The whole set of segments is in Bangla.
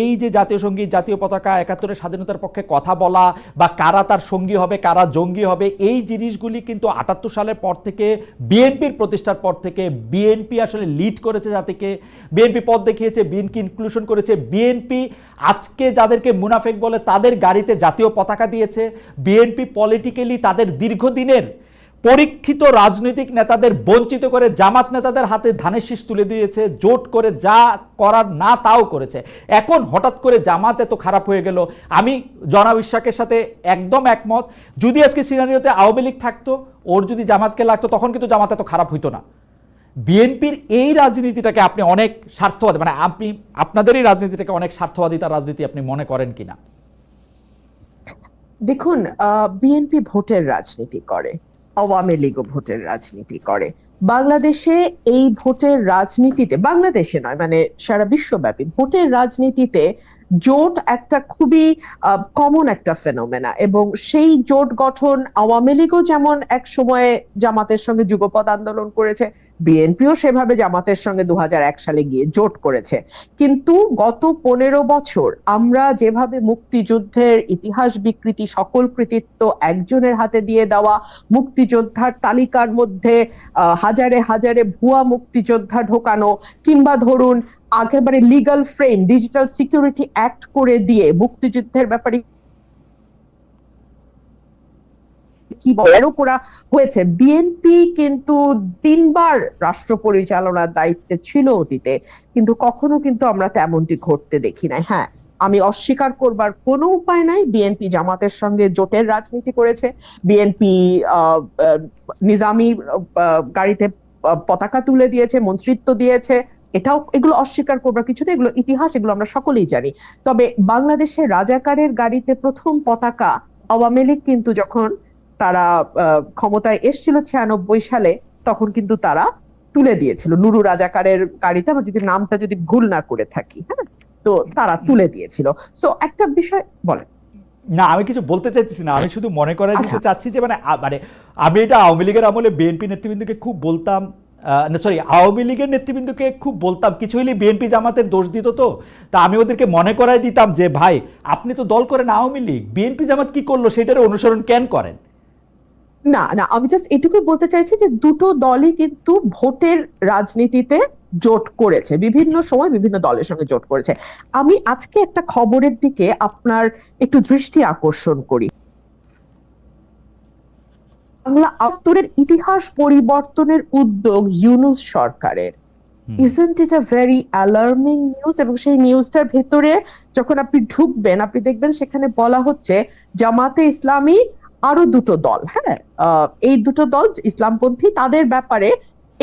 এই যে জাতীয় সংগীত, জাতীয় পতাকা, একাত্তরের স্বাধীনতার পক্ষে কথা বলা বা কারা তার সঙ্গী হবে, কারা জঙ্গি হবে, এই জিনিসগুলি কিন্তু আটাত্তর সালের পর থেকে, বিএনপির প্রতিষ্ঠার পর থেকে, বিএনপি আসলে লিড করেছে জাতিকে। বিএনপি পদ দেখিয়েছে, বিএনপি ইনক্লুশন করেছে। বিএনপি আজকে যাদেরকে মুনাফেক বলে তাদের গাড়িতে জাতীয় পতাকা দিয়েছে। বিএনপি পলিটিক্যালি তাদের দীর্ঘদিনের পরীক্ষিত রাজনৈতিক নেতাদের বঞ্চিত করে, জামাত নেতাদের হাতে ধানের শীষ তুলে দিয়েছে, জোট করে যা করার না তাও করেছে। এখন হঠাৎ করে জামাত এত খারাপ হয়ে গেল। আমি জনাবিশ্বাসের সাথে একদম একমত। যদি আজকে সিনারিওতে আওয়ামী লীগ থাকতো, ওর যদি জামাতকে লাগতো, তখন কিন্তু জামাত এত খারাপ হইতো না। বিএনপির এই রাজনীতিটাকে আপনি অনেক স্বার্থবাদী মানে আপনি, আপনাদেরই রাজনীতিটাকে অনেক স্বার্থবাদী স্বার্থবাদিতার রাজনীতি আপনি মনে করেন কিনা? দেখুন বিএনপি ভোটের রাজনীতি করে। আওয়ামী লীগ ভোটের রাজনীতি করে। বাংলাদেশে এই ভোটের রাজনীতিতে, বাংলাদেশে নয় মানে সারা বিশ্বব্যাপী ভোটের রাজনীতিতে জোট একটা খুবই কমন একটা ফেনোমেনা এবং সেই জোট গঠন আওয়ামী লীগও যেমন এক সময়ে জামাতের সঙ্গে যুগপৎ আন্দোলন করেছে, বিএনপিও সেভাবে জামাতের সঙ্গে দুহাজার এক সালে গিয়ে জোট করেছে। কিন্তু গত পনেরো বছর আমরা যেভাবে মুক্তিযুদ্ধের ইতিহাস বিকৃতি, সকল কৃতিত্ব একজনের হাতে দিয়ে দেওয়া, মুক্তিযোদ্ধার তালিকার মধ্যে হাজারে হাজারে ভুয়া মুক্তিযোদ্ধা ঢোকানো কিংবা ধরুন একেবারে legal frame digital security act করে দিয়ে মুক্তিযুদ্ধের ব্যাপারে কি বড় করা হয়েছে। বিএনপি কিন্তু তিনবার রাষ্ট্র পরিচালনার দায়িত্বে ছিল অতীতে, কিন্তু কখনো কিন্তু আমরা তেমনটি ঘটতে দেখি নাই। হ্যাঁ আমি অস্বীকার করবার কোনো উপায় নাই। বিএনপি জামাতের সঙ্গে জোটের রাজনীতি করেছে। বিএনপি নিজামি গাড়িতে পতাকা তুলে দিয়েছে, মন্ত্রিত্ব দিয়েছে। এটাও এগুলো অস্বীকার করবার কিছু নেই এগুলো ইতিহাস এগুলো আমরা সকলেই জানি। তবে বাংলাদেশের রাজাকারের গাড়িতে প্রথম পতাকা আওয়ামী লীগ কিন্তু যখন তারা ক্ষমতায় এসেছিল ছিয়ানব্বই সালে তখন কিন্তু তারা তুলে দিয়েছিল। নুরু রাজাকারের গাড়িতে আমার যদি নামটা যদি ভুল না করে থাকি হ্যাঁ? তো তারা তুলে দিয়েছিল। সো একটা বিষয় বলেন। না আমি কিছু বলতে চাইতেছি না। আমি শুধু মনে দিতে আচ্ছা। চাচ্ছি যে মানে মানে আমি এটা আওয়ামী লীগের আমলে বিএনপি নেতৃবৃন্দকে খুব বলতাম। না সরি আওয়ামী লীগের নেতৃবৃন্দকে খুব বলতাম, কিছু হলে বিএনপি জামাতের দোষ দিত তো। তা আমি ওদেরকে মনে করাই দিতাম যে, ভাই, আপনি তো দল করেন আওয়ামী লীগ বিএনপি জামাত কি করল সেটার অনুসরণ কেন করেন? না না, আমি জাস্ট এটুকু বলতে চাইছি যে, দুটো দলই কিন্তু ভোটের রাজনীতিতে জোট করেছে, বিভিন্ন সময় বিভিন্ন দলের সঙ্গে জোট করেছে। আমি আজকে একটা খবরের দিকে আপনার একটু দৃষ্টি আকর্ষণ করি। বাংলা আত্তরের ইতিহাস পরিবর্তনের উদ্যোগ ইউনুস সরকারের। Isn't it a very alarming news এবং সেই নিউজটার ভেতরে যখন আপনি ঢুকবেন আপনি দেখবেন সেখানে বলা হচ্ছে জামাতে ইসলামী আরও দুটো দল হ্যাঁ? আহ, এই দুটো দল ইসলামপন্থী তাদের ব্যাপারে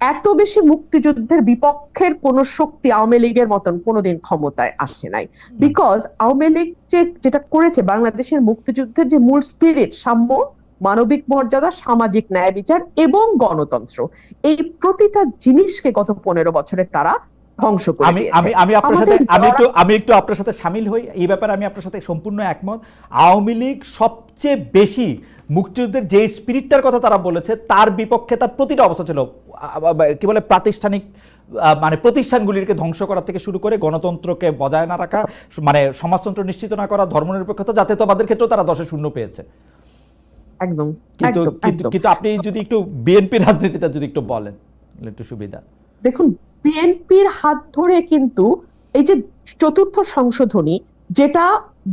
এত বেশি মুক্তিযুদ্ধের বিপক্ষের কোন শক্তি আওয়ামী লীগের মতন কোনোদিন ক্ষমতায় আসে নাই। বিকজ আওয়ামী লীগ যে যেটা করেছে বাংলাদেশের মুক্তিযুদ্ধের যে মূল স্পিরিট সাম্য মানবিক মর্যাদা সামাজিক ন্যায় বিচার এবং গণতন্ত্র এই প্রতিটা জিনিসকে গত পনেরো বছরে তারা ধ্বংস করে আমি আমি আমি আপনার সাথে আমি একটু আমি একটু আপনার সাথে সামিল হই। এই ব্যাপারে আমি আপনার সাথে সম্পূর্ণ একমত। আওয়ামী লীগ সবচেয়ে বেশি মুক্তিযুদ্ধের যে স্পিরিটটার কথা তারা বলেছে তার বিপক্ষে তার প্রতিটা অবস্থা ছিল কি বলে প্রাতিষ্ঠানিক মানে প্রতিষ্ঠানগুলিকে ধ্বংস করা থেকে শুরু করে গণতন্ত্রকে বজায় না রাখা মানে সমাজতন্ত্র নিশ্চিত না করা ধর্মনিরপেক্ষতা জাতীয়তাবাদের ক্ষেত্রেও তারা দশে শূন্য পেয়েছে। একদম। কিন্তু কিন্তু আপনি যদি একটু বিএনপি রাজনীতিটা যদি একটু বলেন একটু সুবিধা। দেখুন বিএনপির হাত ধরে কিন্তু এই যে চতুর্থ সংশোধনী, যেটা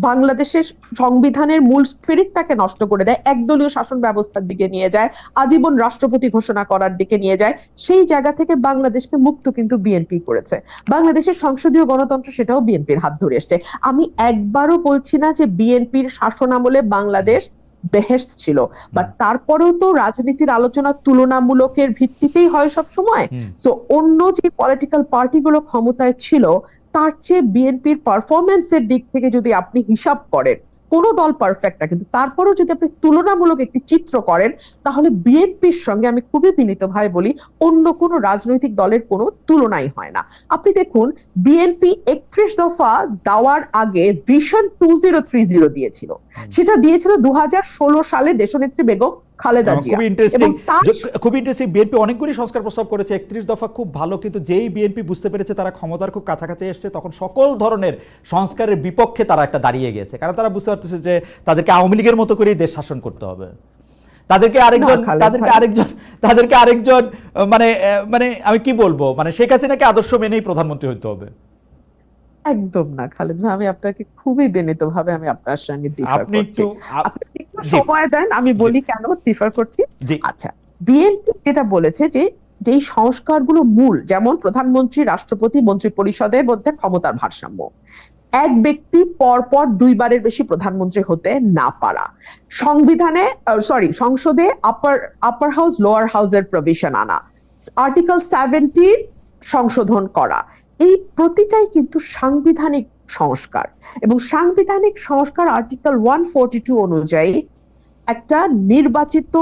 বাংলাদেশের সংবিধানের মূল স্পিরিটটাকে নষ্ট করে দেয়, একদলীয় শাসন ব্যবস্থার দিকে নিয়ে যায়, আজীবন রাষ্ট্রপতি ঘোষণা করার দিকে নিয়ে যায়, সেই জায়গা থেকে বাংলাদেশকে মুক্ত কিন্তু বিএনপি করেছে। বাংলাদেশের সংসদীয় গণতন্ত্র সেটাও বিএনপির হাত ধরে এসছে। আমি একবারও বলছি না যে বিএনপির শাসন আমলে বাংলাদেশ বেহেস্ত ছিল। বাট তারপরেও তো রাজনীতির আলোচনা তুলনামূলকের ভিত্তিতেই হয় সব সময়। সো অন্য যে পলিটিক্যাল পার্টিগুলো ক্ষমতায় ছিল তার চেয়ে বিএনপির পারফরমেন্সের দিক থেকে যদি আপনি হিসাব করেন কোনো দল পারফেক্ট না। কিন্তু তারপরেও যদি আপনি তুলনামূলক একটি চিত্র করেন তাহলে বিএনপির সঙ্গে আমি খুবই বিনীতভাবে বলি অন্য কোনো রাজনৈতিক দলের কোনো তুলনাই হয় না। আপনি দেখুন বিএনপি একত্রিশ দফা দেওয়ার আগে vision two zero three zero দিয়েছিল। সেটা দিয়েছিল দু হাজার ষোলো সালে দেশনেত্রী বেগম খালেদা জিয়া। খুবই ইন্টারেস্টিং খুবই ইন্টারেস্টিং বিএনপি অনেকগুলি সংস্কার প্রস্তাব করেছে একত্রিশ দফা খুব ভালো কিন্তু যেই বিএনপি বুঝতে পেরেছে তারা ক্ষমতার খুব কাছাকাছি এসছে তখন সকল ধরনের সংস্কারের বিপক্ষে তারা একটা দাঁড়িয়ে গেছে কারণ তারা বুঝতে পারতেছে যে তাদেরকে আওয়ামী লীগের মতো করেই দেশ শাসন করতে হবে। তাদেরকে আরেকজন তাদেরকে আরেকজন তাদেরকে আরেকজন মানে মানে আমি কি বলব? মানে শেখ হাসিনাকে আদর্শ মেনেই প্রধানমন্ত্রী হতে হবে। একদম না খালেদ ভাই আমি আপনাকে খুবই বিনীত ভাবে আমি আপনার সঙ্গে ডিফার করছি। আপনি একটু সময় দেন আমি বলি কেন ডিফার করছি? আচ্ছা বিএনপি যেটা বলেছে যে যেই সংস্কারগুলো মূল যেমন প্রধানমন্ত্রী রাষ্ট্রপতি মন্ত্রী পরিষদের মধ্যে ক্ষমতার ভারসাম্য এক ব্যক্তি পরপর দুইবারের বেশি প্রধানমন্ত্রী হতে না পারা। সংবিধানে সরি সংসদে আপার আপার হাউস লোয়ার হাউসের প্রভিশন আনা। আর্টিকেল সেভেন্টি সংশোধন করা। এই প্রতিটাই কিন্তু সাংবিধানিক সংস্কার। এবং সাংবিধানিক সংস্কার আর্টিকেল ওয়ান টু অনুযায়ী একটা নির্বাচিত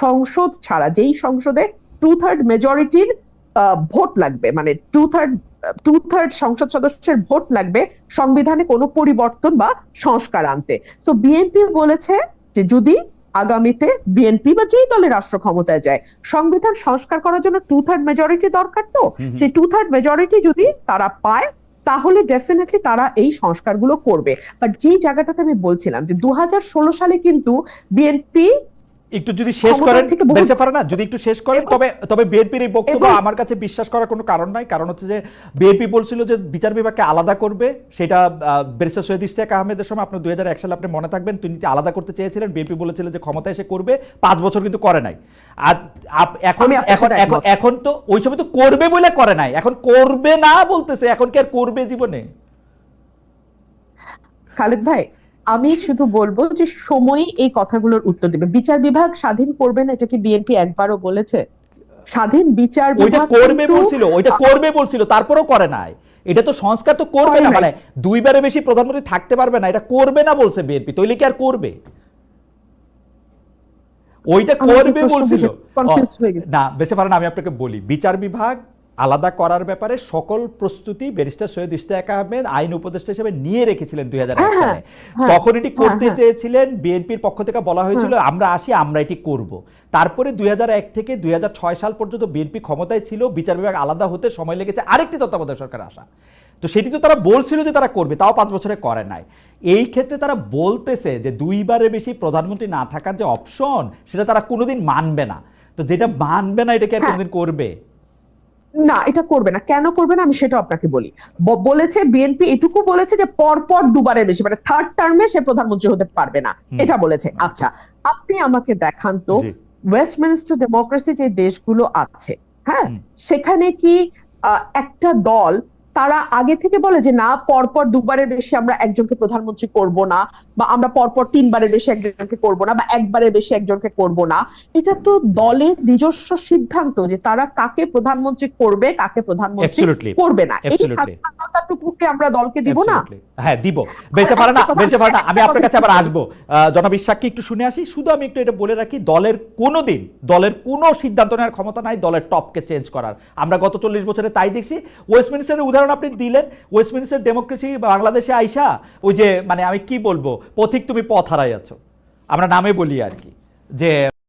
সংসদ ছাড়া, যেই সংসদে টু থার্ড মেজরিটির ভোট লাগবে মানে টু থার্ড টু থার্ড সংসদ সদস্যের ভোট লাগবে সংবিধানে কোনো পরিবর্তন বা সংস্কার আনতে। সো বিএনপি বলেছে যে যদি আগামীতে বিএনপি বা যেই দলের রাষ্ট্র ক্ষমতায় যায় সংবিধান সংস্কার করার জন্য টু থার্ড মেজরিটি দরকার তো। সেই টু থার্ড মেজরিটি যদি তারা পায় তাহলে ডেফিনেটলি তারা এই সংস্কারগুলো করবে বাট যেই জায়গাটাতে আমি বলছিলাম যে দু হাজার ষোলো সালে কিন্তু বিএনপি একটু যদি শেষ করেন বেঁচে পারে না? যদি একটু শেষ করেন তবে তবে বিএনপির এই বক্তব্য আমার কাছে বিশ্বাস করার কোনো কারণ নাই। কারণ হচ্ছে যে বিএনপি বলছিল যে বিচার বিভাগকে আলাদা করবে। সেটা ব্যারিস্টার সৈয়দ ইশতিয়াক আহমেদের সময় আপনার দুই সালে আপনি মনে থাকবেন তিনি আলাদা করতে চেয়েছিলেন বিএনপি বলেছিল যে ক্ষমতা এসে করবে। পাঁচ বছর কিন্তু করে নাই। আর এখন এখন। এখন তো ওই সময় তো করবে বলে করে নাই। এখন করবে না বলতেছে এখন কি আর করবে জীবনে? খালেদ ভাই আমি শুধু বলব যে সময়ই এই কথাগুলোর উত্তর দেবে। বিচার বিভাগ স্বাধীন করবে না এটা কি বিএনপি একবারও বলেছে? স্বাধীন বিচার ওইটা করবে বলছিল ওইটা করবে বলছিল তারপরেও করে নাই। এটা তো সংস্কার তো করবে না মানে দুইবারে বেশি প্রধানমন্ত্রী থাকতে পারবে না এটা করবে না বলছে বিএনপি তৈলে কি আর করবে? ওইটা করবে বলছিল। না বেশি পারেন আমি আপনাকে বলি বিচার বিভাগ আলাদা করার ব্যাপারে সকল প্রস্তুতি ব্যারিস্টার সৈয়দ ইশতিয়াক আহমেদ আইন উপদেষ্টা হিসেবে নিয়ে রেখেছিলেন দুই হ্যাঁ, হ্যাঁ, সালে। হ্যাঁ, তখন এটি করতে হ্যাঁ। চেয়েছিলেন বিএনপির পক্ষ থেকে বলা হয়েছিল আমরা আসি আমরা এটি করব। তারপরে দুই হাজার এক থেকে দুই হাজার ছয় সাল পর্যন্ত বিএনপি ক্ষমতায় ছিল বিচার বিভাগ আলাদা হতে সময় লেগেছে আরেকটি তত্ত্বাবধায়ক সরকার আসা। তো সেটি তো তারা বলছিল যে তারা করবে তাও পাঁচ বছরে করে নাই। এই ক্ষেত্রে তারা বলতেছে যে দুইবারের বেশি প্রধানমন্ত্রী না থাকার যে অপশন সেটা তারা কোনোদিন মানবে না। তো যেটা মানবে না এটাকে আর হ্যাঁ। কোনোদিন করবে? না এটা করবে না। কেন করবে না? আমি সেটা আপনাকে বলি। বলেছে বিএনপি এটুকু বলেছে যে পরপর দুবারের বেশি মানে থার্ড টার্মে সে প্রধানমন্ত্রী হতে পারবে না। এটা বলেছে। আচ্ছা আপনি আমাকে দেখান তো। ওয়েস্টমিনিস্টার ডেমোক্রেসি যে দেশগুলো আছে হ্যাঁ? সেখানে কি আহ, একটা দল তারা আগে থেকে বলে যে না পরপর দুবারের বেশি আমরা একজনকে প্রধানমন্ত্রী করব না বা আমরা পরপর তিনবারের বেশি একজনকে করব না বা একবারের বেশি একজনকে করব না এটা তো দলের নিজস্ব সিদ্ধান্ত যে তারা কাকে প্রধানমন্ত্রী করবে কাকে প্রধানমন্ত্রী করবে না এই. স্বাধীনতাটুকুকে আমরা দলকে দিব না. হ্যাঁ দিব। বেঁচে পারে না বেঁচে পারে না। আমি আপনার কাছে আবার আসব। আহ, জনাব একটু শুনে আসি। শুধু আমি একটু এটা বলে রাখি দলের কোনো দিন দলের কোনো সিদ্ধান্ত নেওয়ার ক্ষমতা নাই দলের টপকে চেঞ্জ করার। আমরা গত চল্লিশ বছরে তাই দেখছি। ওয়েস্টমিনিস্টারের উদাহরণ আপনি দিলেন। ওয়েস্টমিনিস্টার ডেমোক্রেসি বাংলাদেশে আইসা ওই যে মানে আমি কি বলব পথিক তুমি পথ হারাই আছো আমরা নামে বলি আর কি যে